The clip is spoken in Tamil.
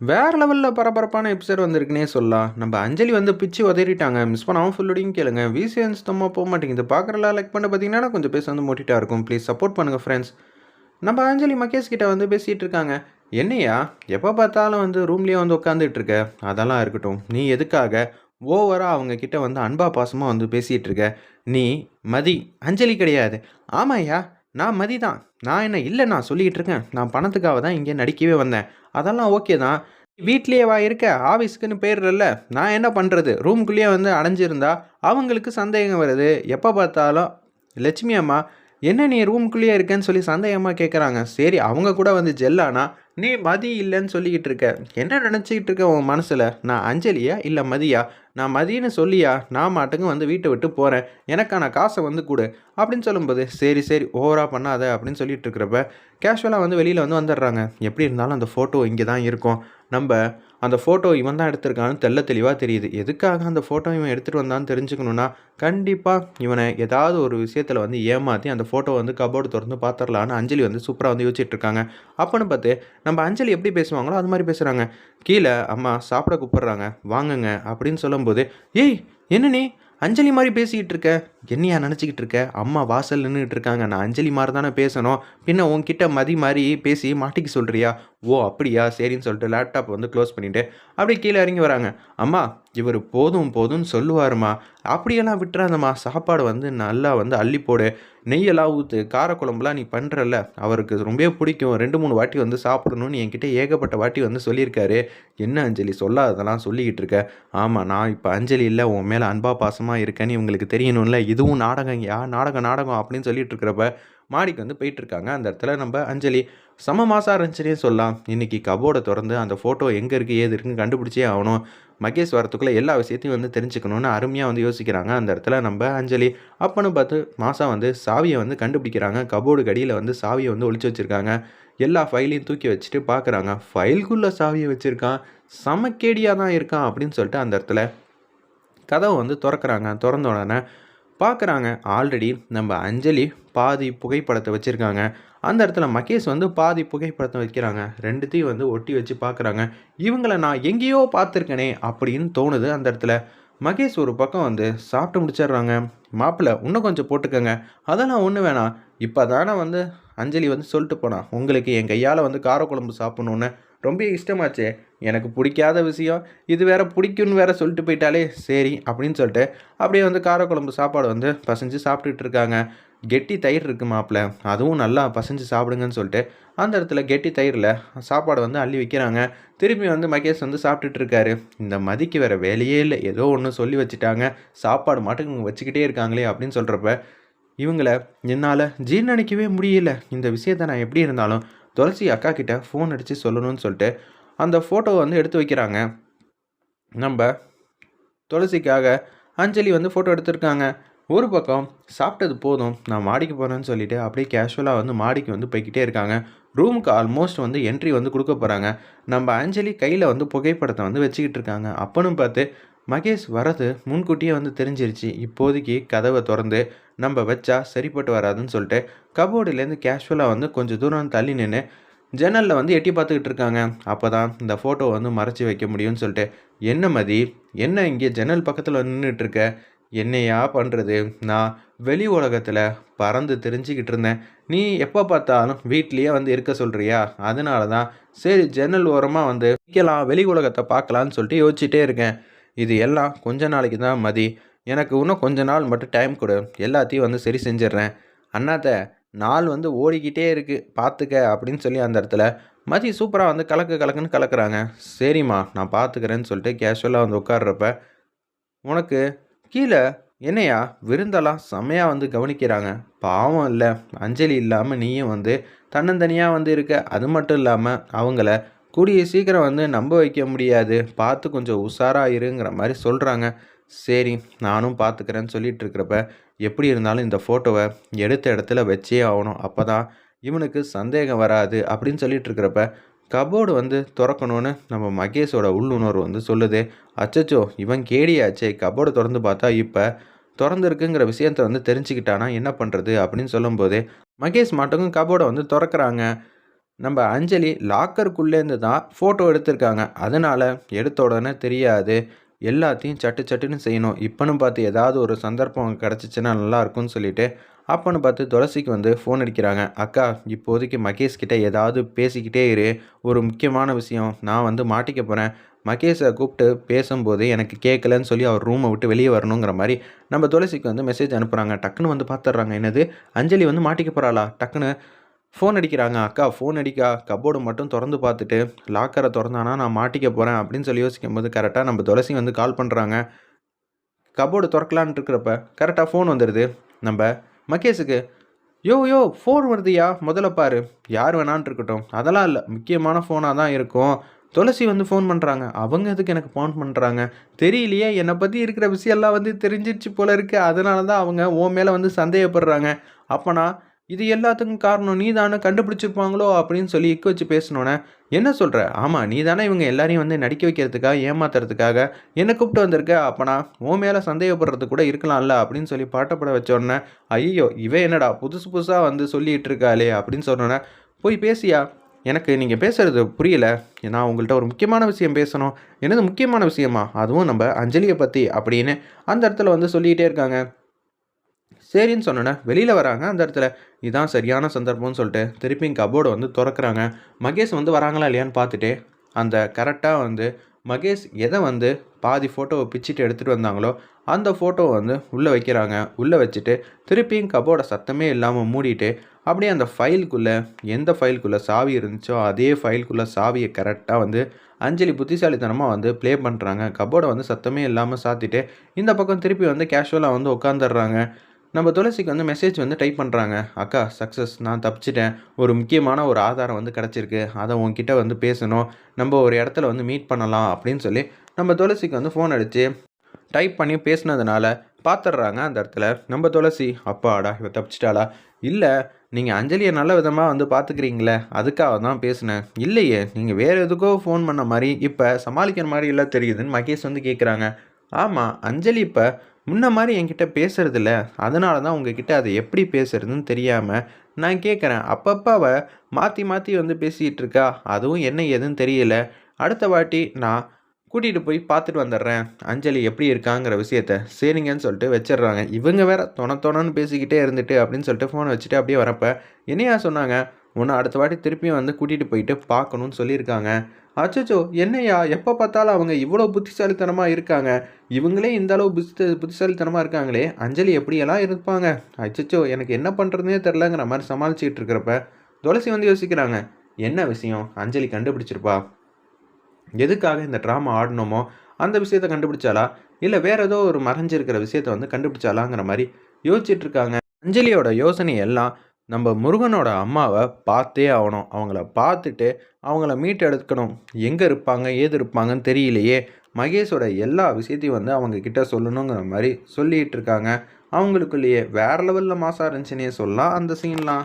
வேறு லெவலில் பரபரப்பான எபிசோட் வந்திருக்குனே சொல்லலாம். நம்ம அஞ்சலி வந்து பிச்சு உதறிட்டாங்க. மிஸ் பண்ணாமல் ஃபுல்லோடையும் கேளுங்க. விசிஎன்ஸ் தம்மா போக மாட்டேங்குது. பார்க்குறலாம் லைக் பண்ண பார்த்தீங்கன்னா கொஞ்சம் பேச வந்து மோட்டிட்டாக இருக்கும். ப்ளீஸ் சப்போர்ட் பண்ணுங்கள் ஃப்ரெண்ட்ஸ் நம்ம அஞ்சலி மகேஷ் கிட்ட வந்து பேசிகிட்டு இருக்காங்க. என்னையா? எப்போ பார்த்தாலும் வந்து ரூம்லேயே வந்து உட்காந்துட்டு இருக்க? அதெல்லாம் இருக்கட்டும். நீ எதுக்காக ஓவராக அவங்க கிட்ட வந்து அன்பா பாசமாக வந்து பேசிகிட்டு இருக்க? நீ மதி அஞ்சலி கிடையாது. ஆமாய்யா. நான் மதி தான். நான் என்ன இல்லை நான் சொல்லிக்கிட்டு இருக்கேன். நான் பணத்துக்காக தான் இங்கே நடிக்கவே வந்தேன். அதெல்லாம் ஓகே தான். வீட்லேயே வா இருக்க. ஆஃபீஸ்க்குன்னு போயிடுறல்ல நான் என்ன பண்ணுறது ரூம்குள்ளேயே வந்து அடைஞ்சிருந்தா அவங்களுக்கு சந்தேகம் வருது. எப்போ பார்த்தாலும் லட்சுமி அம்மா என்ன நீ ரூம்குள்ளேயே இருக்கேன்னு சொல்லி சந்தேகமாக கேட்குறாங்க சரி அவங்க கூட வந்து ஜெல்லானா நீ மதி இல்லைன்னு சொல்லிக்கிட்டு இருக்க. என்ன நினச்சிக்கிட்டு இருக்க உன் மனசில்? நான் அஞ்சலியா இல்லை மதியா? நான் மதியன்னு சொல்லியா? நான் மாட்டுங்க வந்து வீட்டை விட்டு போகிறேன் எனக்கான காசை வந்து கொடு. அப்படின்னு சொல்லும்போது சரி சரி ஓவராக பண்ணாத அப்படின்னு சொல்லிட்டு இருக்கிறப்ப கேஷுவலாக வந்து வெளியில் வந்து வந்துடுறாங்க. எப்படி இருந்தாலும் அந்த ஃபோட்டோ இங்கே தான் இருக்கும். நம்ம அந்த ஃபோட்டோ இவன் தான் எடுத்திருக்கான்னு தெள்ள தெளிவாக தெரியுது. எதுக்காக அந்த ஃபோட்டோ இவன் எடுத்துகிட்டு வந்தான்னு தெரிஞ்சுக்கணுன்னா கண்டிப்பாக இவனை ஏதாவது ஒரு விஷயத்தில் வந்து ஏமாற்றி அந்த ஃபோட்டோ வந்து கபோர்டு திறந்து பார்த்துடலான்னு அஞ்சலி வந்து சூப்பராக வந்து யோசிச்சுட்டு இருக்காங்க. அப்போன்னு பார்த்து நம்ம அஞ்சலி எப்படி பேசுவாங்களோ அது மாதிரி பேசுகிறாங்க கீழே அம்மா சாப்பிட கூப்பிட்றாங்க. வாங்குங்க அப்படின்னு சொல்லும்போது ஏய் என்ன நீ? அஞ்சலி மாதிரி பேசிக்கிட்டு இருக்க. என்னையா நினச்சிக்கிட்டு இருக்க? அம்மா வாசல் நின்றுட்டு இருக்காங்க. நான் அஞ்சலி மாதிரி தானே பேசணும். பின்ன உன்கிட்ட மதி மாதிரி பேசி மாட்டிக்க சொல்கிறியா ஓ அப்படியா? சரின்னு சொல்லிட்டு லேப்டாப் வந்து க்ளோஸ் பண்ணிவிட்டு அப்படியே கீழே இறங்கி வராங்க. அம்மா இவர் போதும் போதும்னு சொல்லுவாருமா. அப்படியெல்லாம் விட்டுறாதம்மா. சாப்பாடு வந்து நல்லா வந்து அள்ளி போடு. நெய்யெல்லாம் ஊற்று காரக்குழம்புலாம் நீ பண்ணுறல்ல அவருக்கு ரொம்ப பிடிக்கும். ரெண்டு மூணு வாட்டி வந்து சாப்பிடணும்னு என்கிட்ட ஏகப்பட்ட வாட்டி வந்து சொல்லியிருக்காரு. என்ன அஞ்சலி? சொல்லாததெல்லாம் சொல்லிக்கிட்டு இருக்க. ஆமாம் நான் இப்போ அஞ்சலி இல்லை. உன் மேலே அன்பா பாசமாக இருக்கேன்னு இவங்களுக்கு தெரியணும்ல. இதுவும் நாடகம் யா? நாடகம் நாடகம் அப்படின்னு சொல்லிட்டு இருக்கிறப்ப மாடிக்கு வந்து போயிட்டுருக்காங்க. அந்த இடத்துல நம்ம அஞ்சலி சம மாதம் இருந்துச்சுனே சொல்லலாம். இன்றைக்கி கபோர்டை திறந்து அந்த ஃபோட்டோ எங்கே இருக்குது ஏது இருக்குன்னு கண்டுபிடிச்சே ஆகணும். மகேஷ் வரத்துக்குள்ளே எல்லா விஷயத்தையும் வந்து தெரிஞ்சுக்கணுன்னு அருமையாக வந்து யோசிக்கிறாங்க. அந்த இடத்துல நம்ம அஞ்சலி அப்பன்னு பார்த்து மாதம் வந்து சாவியை வந்து கண்டுபிடிக்கிறாங்க. கபோர்டு கடியில் வந்து சாவியை வந்து ஒழிச்சு வச்சுருக்காங்க. எல்லா ஃபைலையும் தூக்கி வச்சுட்டு பார்க்குறாங்க ஃபைல்குள்ளே சாவியை வச்சுருக்கான். சமக்கேடியாக தான் இருக்கான் அப்படின்னு சொல்லிட்டு அந்த இடத்துல கதவை வந்து திறக்கிறாங்க. திறந்த உடனே பார்க்குறாங்க. ஆல்ரெடி நம்ம அஞ்சலி பாதி புகைப்படத்தை வச்சுருக்காங்க. அந்த இடத்துல மகேஷ் வந்து பாதி புகைப்படத்தை வைக்கிறாங்க. ரெண்டுத்தையும் வந்து ஒட்டி வச்சு பார்க்குறாங்க. இவங்களை நான் எங்கேயோ பார்த்துருக்கனே அப்படின்னு தோணுது அந்த இடத்துல. மகேஷ் ஒரு பக்கம் வந்து சாப்பிட்டு முடிச்சிடுறாங்க. மாப்பிள்ளை இன்னும் கொஞ்சம் போட்டுக்கோங்க. அதெல்லாம் ஒன்று வேணாம். இப்போ தானே வந்து அஞ்சலி வந்து சொல்லிட்டு போனான் உங்களுக்கு என் கையால் வந்து காரக்குழம்பு சாப்பிட்ணுன்னு ரொம்ப இஷ்டமாச்சே. எனக்கு பிடிக்காத விஷயம் இது வேற பிடிக்கும்னு வேற சொல்லிட்டு போயிட்டாலே சரி அப்படின்னு சொல்லிட்டு அப்படியே வந்து காரக்குழம்பு சாப்பாடு வந்து பசஞ்சு சாப்பிட்டுட்டு இருக்காங்க. கெட்டி தயிர் இருக்குது மாப்பிள்ள அதுவும் நல்லா பசஞ்சு சாப்பிடுங்கன்னு சொல்லிட்டு அந்த இடத்துல கெட்டி தயிரில் சாப்பாடு வந்து அள்ளி வைக்கிறாங்க. திரும்பி வந்து மகேஷ் வந்து சாப்பிட்டுட்டு இருக்காரு. இந்த மதிக்கு வேறு வேலையே இல்லை ஏதோ ஒன்று சொல்லி வச்சுட்டாங்க. சாப்பாடு மட்டும் இவங்க வச்சுக்கிட்டே இருக்காங்களே அப்படின்னு சொல்கிறப்ப இவங்கள என்னால் ஜீர்ணிக்கவே முடியல. இந்த விஷயத்த நான் எப்படி இருந்தாலும் துளசி அக்கா கிட்ட ஃபோன் அடித்து சொல்லணும்னு சொல்லிட்டு அந்த ஃபோட்டோவை வந்து எடுத்து வைக்கிறாங்க. நம்ம துளசிக்காக அஞ்சலி வந்து ஃபோட்டோ எடுத்திருக்காங்க. ஒரு பக்கம் சாப்பிட்டது போதும் நான் மாடிக்கு போகிறேன்னு சொல்லிட்டு அப்படியே கேஷுவலாக வந்து மாடிக்கு வந்து போய்கிட்டே இருக்காங்க. ரூமுக்கு ஆல்மோஸ்ட் வந்து என்ட்ரி வந்து கொடுக்க போகிறாங்க நம்ம அஞ்சலி கையில் வந்து புகைப்படத்தை வந்து வச்சுக்கிட்டு இருக்காங்க. அப்பனும் பார்த்து மகேஷ் வரது முன்கூட்டியே வந்து தெரிஞ்சிருச்சு. இப்போதைக்கு கதவை திறந்து நம்ம வச்சா சரிப்பட்டு வராதுன்னு சொல்லிட்டு கபோர்டுலேருந்து கேஷுவலாக வந்து கொஞ்சம் தூரம் தள்ளி நின்று ஜன்னலில் வந்து எட்டி பார்த்துக்கிட்டு இருக்காங்க. அப்போ தான் இந்த ஃபோட்டோ வந்து மறைச்சி வைக்க முடியும்னு சொல்லிட்டு என்ன மதி என்ன இங்கே ஜன்னல் பக்கத்தில் நின்றுட்டுருக்க என்னையா பண்ணுறது நான் வெளி உலகத்தில் பறந்து தெரிஞ்சுக்கிட்டு இருந்தேன். நீ எப்போ பார்த்தாலும் வீட்லேயே வந்து இருக்க சொல்கிறியா அதனால தான் சரி ஜன்னல் ஓரமாக வந்து நிற்கலாம் வெளி உலகத்தை பார்க்கலான்னு சொல்லிட்டு யோசிச்சுட்டே இருக்கேன். இது எல்லாம் கொஞ்ச நாளைக்கு தான் மதி. எனக்கு இன்னும் கொஞ்ச நாள் மட்டும் டைம் கொடு. எல்லாத்தையும் வந்து சரி செஞ்சிடுறேன். அண்ணாத்த நாள் வந்து ஓடிக்கிட்டே இருக்குது பார்த்துக்க அப்படின்னு சொல்லி அந்த இடத்துல மதி சூப்பராக வந்து கலக்கு கலக்குன்னு கலக்குறாங்க. சரிம்மா நான் பார்த்துக்கிறேன்னு சொல்லிட்டு கேஷுவலாக வந்து உட்காடுறப்ப உனக்கு கீழே என்னையா விருந்தெல்லாம் செம்மையாக வந்து கவனிக்கிறாங்க. பாவம் இல்லை. அஞ்சலி இல்லாமல் நீயும் வந்து தன்னந்தனியாக வந்து இருக்க. அது மட்டும் இல்லாமல் அவங்கள கூடிய சீக்கிரம் வந்து நம்ப வைக்க முடியாது. பார்த்து கொஞ்சம் உஷாராக இருங்கிற மாதிரி சொல்கிறாங்க சரி நானும் பார்த்துக்கிறேன்னு சொல்லிட்டு இருக்கிறப்ப எப்படி இருந்தாலும் இந்த ஃபோட்டோவை எடுத்த இடத்துல வச்சே ஆகணும். அப்போ தான் இவனுக்கு சந்தேகம் வராது அப்படின்னு சொல்லிட்டு இருக்கிறப்ப கபோர்டு வந்து திறக்கணும்னு நம்ம மகேஷோட உள்ளுணர்வு வந்து சொல்லுது. அச்சச்சோ இவன் கேடியாச்சே கபோர்டு திறந்து பார்த்தா இப்போ திறந்துருக்குங்கிற விஷயத்த வந்து தெரிஞ்சுக்கிட்டானா என்ன பண்ணுறது அப்படின்னு சொல்லும்போது மகேஷ் மட்டும் கபோர்டை வந்து திறக்கிறாங்க. நம்ம அஞ்சலி லாக்கருக்குள்ளேருந்து தான் ஃபோட்டோ எடுத்திருக்காங்க. அதனால் எடுத்த உடனே தெரியாது. எல்லாத்தையும் சட்டு சட்டுன்னு செய்யணும். இப்போன்னு பார்த்து ஏதாவது ஒரு சந்தர்ப்பம் கிடச்சிச்சின்னா நல்லாயிருக்கும்னு சொல்லிட்டு அப்போன்னு பார்த்து துளசிக்கு வந்து ஃபோன் அடிக்கிறாங்க. அக்கா இப்போதைக்கு மகேஷ்கிட்ட ஏதாவது பேசிக்கிட்டே இரு. ஒரு முக்கியமான விஷயம் நான் வந்து மாட்டிக்க போகிறேன் மகேஷை கூப்பிட்டு பேசும்போது எனக்கு கேட்கலன்னு சொல்லி அவர் ரூமை விட்டு வெளியே வரணுங்கிற மாதிரி நம்ம துளசிக்கு வந்து மெசேஜ் அனுப்புகிறாங்க டக்குன்னு வந்து பார்த்துட்றாங்க. என்னது? அஞ்சலி வந்து மாட்டிக்க போகிறாளா டக்குன்னு ஃபோன் அடிக்கிறாங்க அக்கா ஃபோன் அடிக்கா கபோர்டு மட்டும் திறந்து பார்த்துட்டு லாக்கரை திறந்தானா நான் மாட்டிக்க போகிறேன் அப்படின்னு சொல்லி யோசிக்கும் போது கரெக்டாக நம்ம துளசி வந்து கால் பண்ணுறாங்க கபோர்டு திறக்கலான் இருக்கிறப்ப கரெக்டாக ஃபோன் வந்துடுது நம்ம மகேஷுக்கு யோ யோ ஃபோன் வருதுயா? முதல்ல பாரு யார் வேணான் இருக்கட்டும். அதெல்லாம் இல்லை முக்கியமான ஃபோனாக தான் இருக்கும். துளசி வந்து ஃபோன் பண்ணுறாங்க அவங்க எதுக்கு எனக்கு ஃபோன் பண்ணுறாங்க தெரியலையே என்னை பற்றி இருக்கிற விஷயம்லாம் வந்து தெரிஞ்சிருச்சு போல இருக்குது அதனால தான் அவங்க உன் மேலே வந்து சந்தேகப்படுறாங்க. அப்போனா இது எல்லாத்துக்கும் காரணம் நீ தானே கண்டுபிடிச்சிருப்பாங்களோ அப்படின்னு சொல்லி இக்க வச்சு பேசினோன்னே என்ன சொல்கிற ஆமாம் நீ தானே இவங்க எல்லாரையும் வந்து நடிக்க வைக்கிறதுக்காக ஏமாத்துறதுக்காக என்னை கூப்பிட்டு வந்திருக்க. அப்போனா உன் மேலே சந்தேகப்படுறது கூட இருக்கலாம்ல? அப்படின்னு சொல்லி பாட்டப்பட வச்சோடனே ஐயோ இவ என்னடா புதுசு புதுசாக வந்து சொல்லிகிட்டு இருக்காளே? அப்படின்னு சொன்னோன்னே போய் பேசியா? எனக்கு நீங்கள் பேசுகிறது புரியல. நான் உங்கள்கிட்ட ஒரு முக்கியமான விஷயம் பேசணும். என்னது முக்கியமான விஷயமா? அதுவும் நம்ம அஞ்சலியை பற்றி அப்படின்னு அந்த இடத்துல வந்து சொல்லிக்கிட்டே இருக்காங்க. சரின்னு சொன்னோன்னே வெளியில் வராங்க. அந்த இடத்துல இதான் சரியான சந்தர்ப்பம்னு சொல்லிட்டு திருப்பியும் கபோர்டை வந்து திறக்கிறாங்க. மகேஷ் வந்து வராங்களா இல்லையான்னு பார்த்துட்டு அந்த கரெக்டாக வந்து மகேஷ் எதை வந்து பாதி ஃபோட்டோவை பிச்சுட்டு எடுத்துகிட்டு வந்தாங்களோ அந்த ஃபோட்டோவை வந்து உள்ளே வைக்கிறாங்க. உள்ளே வச்சுட்டு திருப்பியும் கபோர்டை சத்தமே இல்லாமல் மூடிட்டு அப்படியே அந்த ஃபைலுக்குள்ளே எந்த ஃபைலுக்குள்ளே சாவி இருந்துச்சோ அதே ஃபைலுக்குள்ளே சாவியை கரெக்டாக வந்து அஞ்சலி புத்திசாலித்தனமாக வந்து ப்ளே பண்ணுறாங்க கபோர்டை வந்து சத்தமே இல்லாமல் சாத்திட்டு இந்த பக்கம் திருப்பி வந்து கேஷுவலாக வந்து உட்காந்துடுறாங்க நம்ம துளசிக்கு வந்து மெசேஜ் வந்து டைப் பண்ணுறாங்க அக்கா சக்ஸஸ் நான் தப்பிச்சிட்டேன். ஒரு முக்கியமான ஒரு ஆதாரம் வந்து கிடச்சிருக்கு. அதை உங்ககிட்ட வந்து பேசணும். நம்ம ஒரு இடத்துல வந்து மீட் பண்ணலாம். அப்படின்னு சொல்லி நம்ம துளசிக்கு வந்து ஃபோன் அடித்து டைப் பண்ணி பேசினதுனால பார்த்துட்றாங்க அந்த இடத்துல. நம்ம துளசி அப்பாடா இவ தப்பிச்சிட்டாளா? இல்லை நீங்கள் அஞ்சலியை நல்ல விதமாக வந்து பார்த்துக்கிறீங்களே அதுக்காக தான் பேசினேன். இல்லையே நீங்கள் வேறு எதுக்கோ ஃபோன் பண்ண மாதிரி இப்போ சமாளிக்கிற மாதிரி இல்லை தெரியுதுன்னு மகேஷ் வந்து கேட்குறாங்க ஆமாம் அஞ்சலி இப்போ முன்ன மாதிரி என்கிட்ட பேசுறதில்ல. அதனால தான் உங்ககிட்ட அதை எப்படி பேசுறதுன்னு தெரியாமல் நான் கேட்குறேன் அப்பப்போ அவள் மாற்றி மாற்றி வந்து பேசிகிட்டு இருக்கா அதுவும் என்ன ஏதுன்னு தெரியல. அடுத்த வாட்டி நான் கூட்டிகிட்டு போய் பார்த்துட்டு வந்துடுறேன் அஞ்சலி எப்படி இருக்காங்கிற விஷயத்த சரிங்கன்னு சொல்லிட்டு வச்சிடுறாங்க இவங்க வேற தொண தொணன்னு பேசிக்கிட்டே இருந்துட்டு அப்படின்னு சொல்லிட்டு ஃபோனை வச்சுட்டு அப்படியே வரப்போ என்னையா சொன்னாங்க? உன்னை அடுத்த வாட்டி திருப்பியும் வந்து கூட்டிகிட்டு போயிட்டு பார்க்கணுன்னு சொல்லியிருக்காங்க. அச்சச்சோ என்னையா? எப்போ பார்த்தாலும் அவங்க இவ்வளோ புத்திசாலித்தனமாக இருக்காங்க? இவங்களே இந்த அளவு புத்தி புத்திசாலித்தனமாக இருக்காங்களே? அஞ்சலி எப்படியெல்லாம் இருப்பாங்க? அச்சச்சோ எனக்கு என்ன பண்ணுறதுனே தெரிலங்கிற மாதிரி சமாளிச்சுக்கிட்டு இருக்கிறப்ப துளசி வந்து யோசிக்கிறாங்க என்ன விஷயம்? அஞ்சலி கண்டுபிடிச்சிருப்பா? எதுக்காக இந்த ட்ராமா ஆடணுமோ? அந்த விஷயத்த கண்டுபிடிச்சாலா இல்லை வேற ஏதோ ஒரு மறைஞ்சிருக்கிற விஷயத்த வந்து கண்டுபிடிச்சாலாங்கிற மாதிரி யோசிச்சுட்டு இருக்காங்க. அஞ்சலியோட யோசனை எல்லாம் நம்ம முருகனோட அம்மாவை பார்த்தே ஆகணும். அவங்கள பார்த்துட்டு அவங்கள மீட் எடுக்கணும் எங்கே இருப்பாங்க ஏது இருப்பாங்கன்னு தெரியலையே. மகேஷோட எல்லா விஷயத்தையும் வந்து அவங்க கிட்ட சொல்லணுங்கிற மாதிரி சொல்லிகிட்டு இருக்காங்க. அவங்களுக்குள்ளேயே வேறு லெவலில் மாசாக இருந்துச்சுன்னே சொல்லலாம் அந்த சீன்லாம்